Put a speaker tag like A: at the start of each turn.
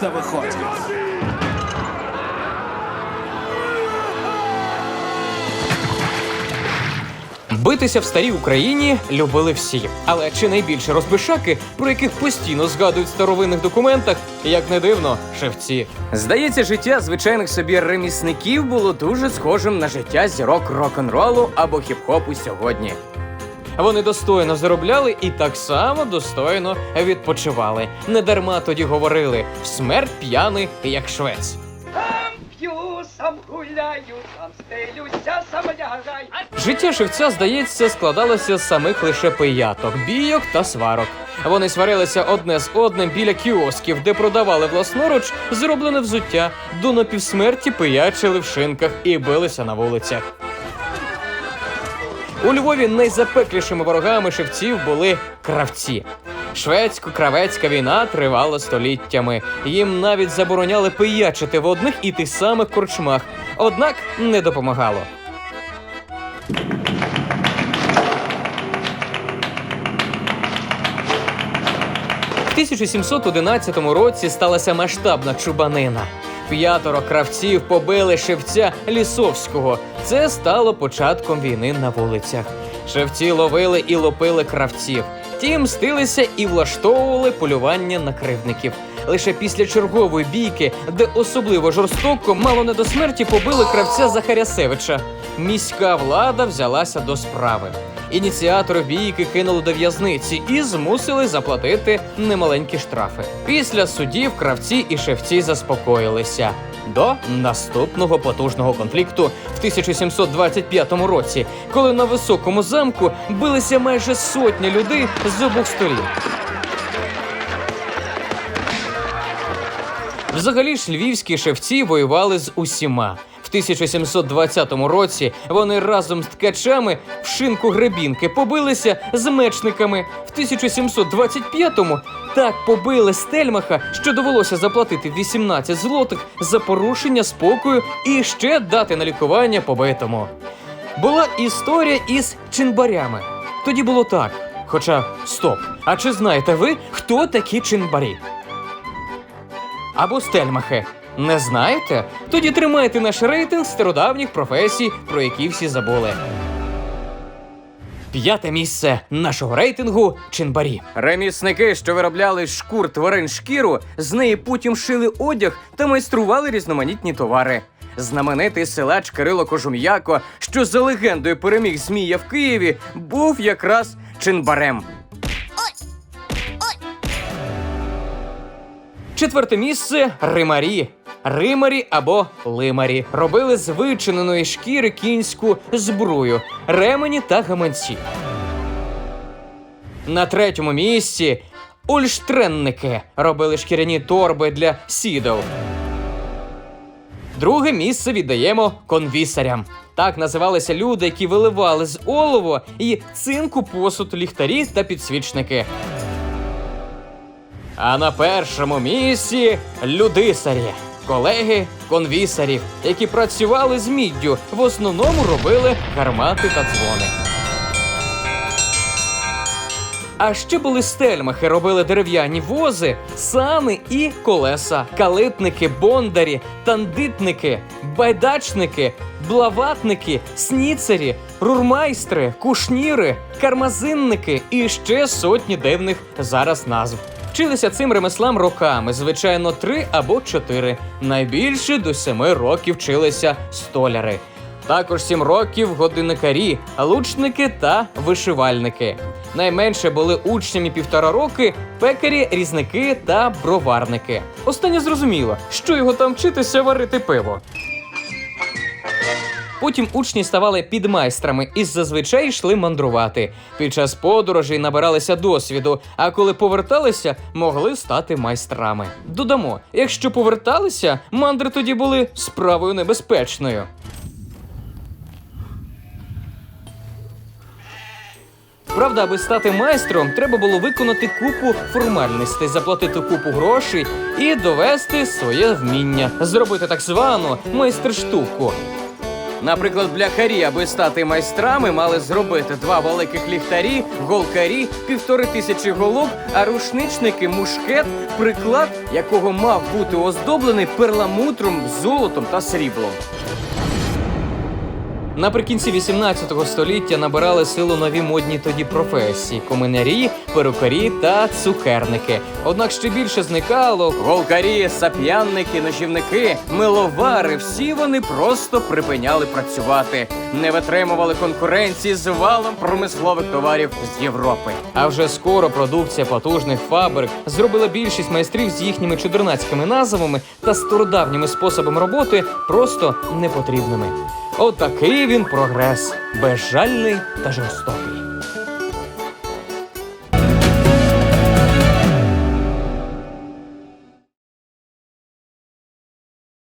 A: Просто виходь.
B: Битися в старій Україні любили всі. Але чи найбільше розбишаки, про яких постійно згадують в старовинних документах, як не дивно, шевці. Здається, життя звичайних собі ремісників було дуже схожим на життя зірок рок-н-ролу або хіп-хопу сьогодні. Вони достойно заробляли і так само достойно відпочивали. Недарма тоді говорили в смерть п'яний, як швець.
C: Сам гуляю, сам стелюся, сам.
B: Життя шевця, здається, складалося з самих лише пияток, бійок та сварок. Вони сварилися одне з одним біля кіосків, де продавали власноруч зроблене взуття, до напівсмерті пиячили в шинках і билися на вулицях. У Львові найзапеклішими ворогами шевців були кравці. Шведсько-кравецька війна тривала століттями. Їм навіть забороняли пиячити в одних і тих самих корчмах, однак не допомагало. В 1711 році сталася масштабна чубанина. П'ятеро кравців побили шевця Лісовського. Це стало початком війни на вулицях. Шевці ловили і лопили кравців. Ті мстилися і влаштовували полювання на кривдників. Лише після чергової бійки, де особливо жорстоко, мало не до смерті побили кравця Захарясевича. Міська влада взялася до справи. Ініціатори бійки кинули до в'язниці і змусили заплатити немаленькі штрафи. Після судів кравці і шевці заспокоїлися. До наступного потужного конфлікту в 1725 році, коли на високому замку билися майже сотня людей з обох сторін. Взагалі ж львівські шевці воювали з усіма. В 1720 році вони разом з ткачами в шинку гребінки побилися з мечниками. В 1725-му так побили Стельмаха, що довелося заплатити 18 злотих за порушення спокою і ще дати на лікування побитому. Була історія із чинбарями. Тоді було так. Хоча стоп. А чи знаєте ви, хто такі чинбарі? або стельмахи. Не знаєте? Тоді тримайте наш рейтинг стародавніх професій, про які всі забули. П'яте місце нашого рейтингу чинбарі. Ремісники, що виробляли з шкур тварин шкіру, з неї потім шили одяг та майстрували різноманітні товари. Знаменитий силач Кирило Кожум'яко, що за легендою переміг Змія в Києві, був якраз чинбарем. Четверте місце римарі. Римарі або лимарі робили з вичиненої шкіри кінську збрую, ремені та гаманці. На третьому місці ульштренники робили шкіряні торби для сідов. Друге місце віддаємо конвісарям. Так називалися люди, які виливали з олово і цинку посуд, ліхтарі та підсвічники. А на першому місці людисарі, колеги конвісарів, які працювали з міддю, в основному робили гармати та дзвони. А ще були стельмахи, робили дерев'яні вози, сани і колеса, калитники, бондарі, тандитники, байдачники, блаватники, сніцері, рурмайстри, кушніри, кармазинники і ще сотні дивних зараз назв. Вчилися цим ремеслам роками, звичайно, три або чотири. Найбільше до семи років вчилися столяри. Також сім років годинникарі, лучники та вишивальники. Найменше були учнями півтора роки пекарі, різники та броварники. Останнє зрозуміло, що його там вчитися варити пиво. Потім учні ставали підмайстрами і зазвичай йшли мандрувати. Під час подорожей набиралися досвіду, а коли поверталися, могли стати майстрами. Додамо, якщо поверталися, мандри тоді були справою небезпечною. Правда, аби стати майстром, треба було виконати купу формальностей, заплатити купу грошей і довести своє вміння, зробити так звану майстер-штуку. Наприклад, бляхарі, аби стати майстрами, мали зробити два великих ліхтарі, голкарі, півтори тисячі голок, а рушничники мушкет, приклад якого мав бути оздоблений перламутром, золотом та сріблом. Наприкінці 18 століття набирали силу нові модні тоді професії: коминарі, перукарі та цукерники. Однак ще більше зникало голкарі, сап'янники, ножівники, миловари. Всі вони просто припиняли працювати, не витримували конкуренції з валом промислових товарів з Європи. А вже скоро продукція потужних фабрик зробила більшість майстрів з їхніми чудернацькими назвами та стародавніми способами роботи просто непотрібними. Отакий він прогрес, безжальний та жорстокий.